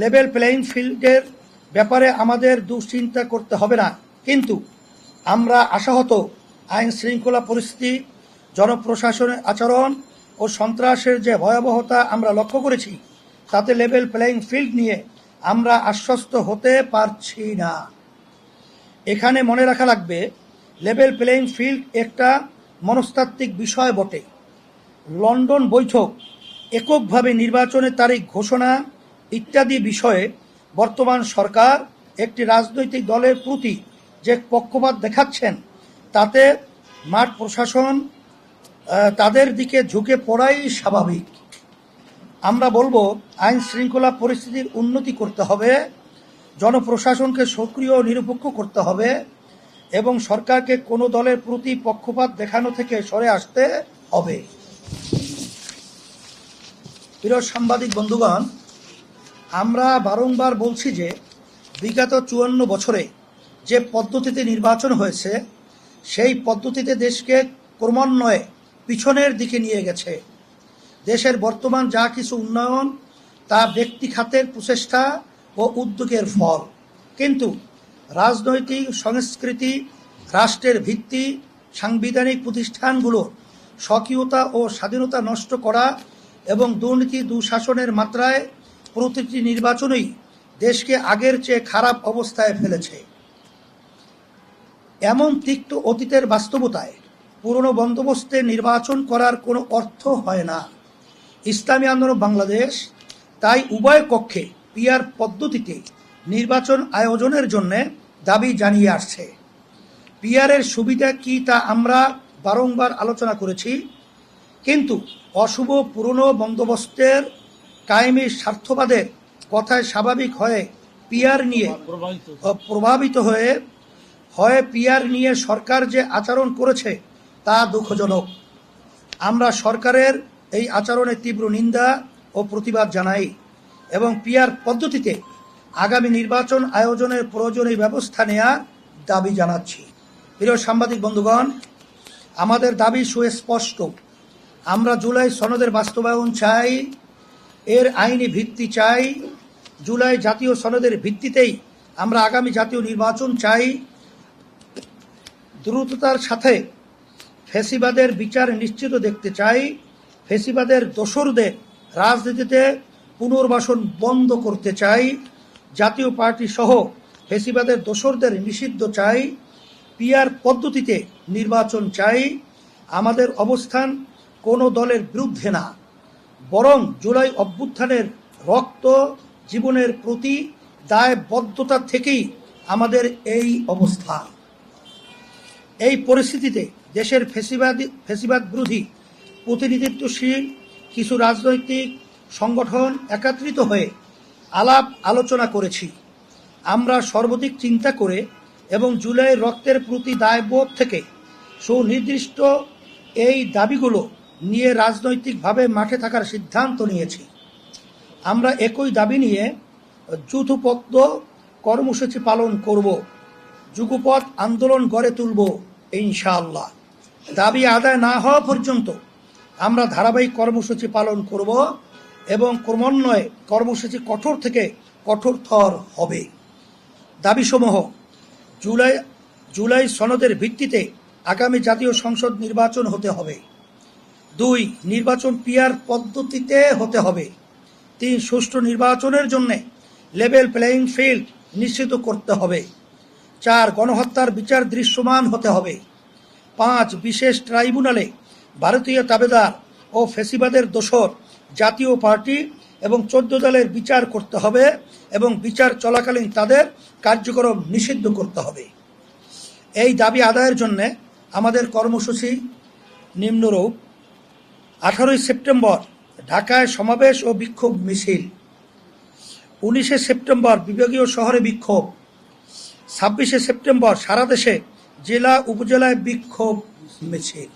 Level playing ফিল্ডের ব্যাপারে আমাদের দুশ্চিন্তা করতে হবে না। কিন্তু আমরা আশাহত আইন শৃঙ্খলা পরিস্থিতি জনপ্রশাসনের আচরণ ও সন্ত্রাসের যে ভয়াবহতা আমরা লক্ষ্য করেছি, তাতে লেভেল প্লেইং ফিল্ড নিয়ে আমরা আশ্বস্ত হতে পারছি না। এখানে মনে রাখা লাগবে লেভেল প্লেইং ফিল্ড একটা মনস্তাত্ত্বিক বিষয় বটে। লন্ডন বৈঠক এককভাবে নির্বাচনের তারিখ ঘোষণা ইত্যাদি বিষয়ে বর্তমান সরকার একটি রাজনৈতিক দলের প্রতি যে পক্ষপাত দেখাচ্ছেন, তাতে মাঠ প্রশাসন তাদের দিকে ঝুঁকে পড়াই স্বাভাবিক। আমরা বলব, আইন শৃঙ্খলা পরিস্থিতির উন্নতি করতে হবে, জনপ্রশাসনকে সক্রিয় নিরপেক্ষ করতে হবে এবং সরকারকে কোনো দলের প্রতি পক্ষপাত দেখানো থেকে সরে আসতে হবে। প্রিয় সাংবাদিক বন্ধুগণ আমরা বারংবার বলছি যে বিগত চুয়ান্ন বছরে যে পদ্ধতিতে নির্বাচন হয়েছে, সেই পদ্ধতিতে দেশকে ক্রমান্বয়ে পিছনের দিকে নিয়ে গেছে। দেশের বর্তমান যা কিছু উন্নয়ন, তা ব্যক্তি খাতের প্রচেষ্টা ও উদ্যোগের ফল। কিন্তু রাজনৈতিক, সংস্কৃতি, রাষ্ট্রের ভিত্তি, সাংবিধানিক প্রতিষ্ঠানগুলো স্বকীয়তা ও স্বাধীনতা নষ্ট করা এবং দুর্নীতি, দুঃশাসনের মাত্রায় প্রতিটি নির্বাচনই দেশকে আগের চেয়ে খারাপ অবস্থায় ফেলেছে। এমন তিক্ত অতীতের বাস্তবতায় পুরনো বন্দোবস্তে নির্বাচন করার কোনো অর্থ হয় না। ইসলামী আন্দোলন বাংলাদেশ তাই উভয় কক্ষে পিয়ার পদ্ধতিতে নির্বাচন আয়োজনের জন্য দাবি জানিয়ে আসছে। পিয়ারের সুবিধা কি তা আমরা বারংবার আলোচনা করেছি, কিন্তু অশুভ পুরনো বন্দোবস্তের কায়েমি স্বার্থবাদের কথায় স্বাভাবিক হয়ে পিয়ার নিয়ে প্রভাবিত। হয়ে হয় পিয়ার নিয়ে সরকার যে আচরণ করেছে তা দুঃখজনক। আমরা সরকারের এই আচরণের তীব্র নিন্দা ও প্রতিবাদ জানাই এবং পিয়ার পদ্ধতিতে আগামী নির্বাচন আয়োজনের প্রয়োজনীয় ব্যবস্থা নেওয়ার দাবি জানাচ্ছি। প্রিয় সাংবাদিক বন্ধুগণ আমাদের দাবি সুস্পষ্ট। আমরা জুলাই সনদের বাস্তবায়ন চাই এর আইনি ভিত্তি চাই। জুলাই জাতীয় সনদের ভিত্তিতেই আমরা আগামী জাতীয় নির্বাচন চাই। দ্রুততার সাথে ফেসিবাদের বিচার নিশ্চিত দেখতে চাই। ফেসিবাদের দোসরদের রাজনীতিতে পুনর্বাসন বন্ধ করতে চাই। জাতীয় পার্টি সহ ফেসিবাদের দোসরদের নিষিদ্ধ চাই। পিয়ার পদ্ধতিতে নির্বাচন চাই। আমাদের অবস্থান কোনো দলের বিরুদ্ধে না। বরং জুলাই অভ্যুত্থানের রক্ত জীবনের প্রতি দায়বদ্ধতা থেকেই আমাদের এই অবস্থা। এই পরিস্থিতিতে দেশের ফেসিবাদ ফেসিবাদ বিরোধী প্রতিনিধিত্বশীল কিছু রাজনৈতিক সংগঠন একত্রিত হয়ে আলাপ আলোচনা করেছি। আমরা সর্বাধিক চিন্তা করে এবং জুলাই রক্তের প্রতি দায়বোধ থেকে সুনির্দিষ্ট এই দাবিগুলো নিয়ে রাজনৈতিকভাবে মাঠে থাকার সিদ্ধান্ত নিয়েছি। আমরা একই দাবি নিয়ে যৌথপদ্য কর্মসূচি পালন করব যুগপথ আন্দোলন গড়ে তুলব, ইনশাআল্লাহ। দাবি আদায় না হওয়া পর্যন্ত আমরা ধারাবাহিক কর্মসূচি পালন করব এবং ক্রমান্বয়ে কর্মসূচি কঠোর থেকে কঠোরতর হবে। দাবিসমূহ জুলাই জুলাই সনদের ভিত্তিতে আগামী জাতীয় সংসদ নির্বাচন হতে হবে। দুই, নির্বাচন পিয়ার পদ্ধতিতে হতে হবে। তিন, সুষ্ঠু নির্বাচনের জন্য লেভেল প্লেয়িং ফিল্ড নিশ্চিত করতে হবে। চার, গণহত্যার বিচার দৃশ্যমান হতে হবে। পাঁচ, বিশেষ ট্রাইব্যুনালে ভারতীয় তাবেদার ও ফেসিবাদের দোসর জাতীয় পার্টি এবং চোদ্দ দলের বিচার করতে হবে এবং বিচার চলাকালীন তাদের কার্যক্রম নিষিদ্ধ করতে হবে। এই দাবি আদায়ের জন্য আমাদের কর্মসূচি নিম্নরূপ। আঠারোই সেপ্টেম্বর ঢাকায় সমাবেশ ও বিক্ষোভ মিছিল। উনিশে সেপ্টেম্বর বিভাগীয় শহরে বিক্ষোভ। ছাব্বিশে সেপ্টেম্বর সারা দেশে জেলা উপজেলায় বিক্ষোভ মিছিল।